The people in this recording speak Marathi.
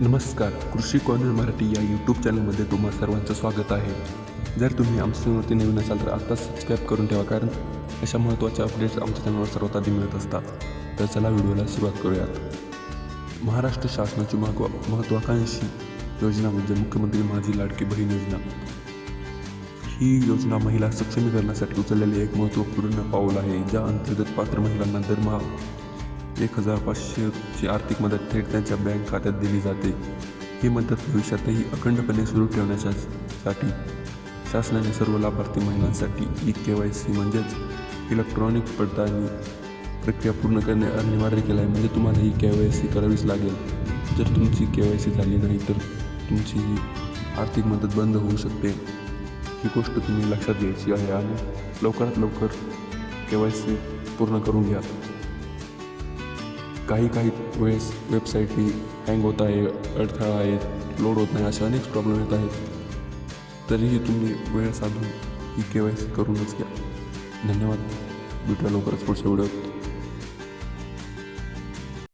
नमस्कार कृषी कॉर्नर मराठी या यूट्यूब चॅनलमध्ये तुम्हा सर्वांचं स्वागत आहे. जर तुम्ही आमच्या नवीन असाल तर आत्ताच सबस्क्राईब करून ठेवा कारण अशा महत्त्वाच्या अपडेट्स आमच्या चॅनलवर सर्वात आधी मिळत असतात. तर चला व्हिडिओला सुरुवात करूयात. महाराष्ट्र शासनाची महत्वा महत्त्वाकांक्षी योजना म्हणजे मुख्यमंत्री माझी लाडकी बहीण योजना. ही योजना महिला सक्षमीकरणासाठी उचललेले एक महत्त्वपूर्ण पाऊल आहे ज्या अंतर्गत पात्र महिलांना दरमहा एक हजार पाचशेची आर्थिक मदत थेट त्यांच्या बँक खात्यात दिली जाते. ही मदत भविष्यातही अखंडपणे सुरू ठेवण्याच्या साठी शासनाने सर्व लाभार्थी महिलांसाठी ई के वाय सी म्हणजेच इलेक्ट्रॉनिक पडताळणी प्रक्रिया पूर्ण करणे अनिवार्य केलं आहे. म्हणजे तुम्हाला ही के वाय सी करावीच लागेल. जर तुमची के वाय सी झाली नाही तर तुमची ही आर्थिक मदत बंद होऊ शकते. ही गोष्ट तुम्ही लक्षात घ्यायची आहे आणि लवकरात लवकर के वाय सी पूर्ण करून घ्या. काही काही वेळेस वेबसाईट ही हँग होत आहे अडथळा आहेत लोड होत नाही असे अनेक प्रॉब्लेम येत आहेत. तरीही तुम्ही वेळ साधून ही के वाय सी करूनच घ्या. धन्यवाद. भेटूया लवकरच पुढच्या व्हिडिओत.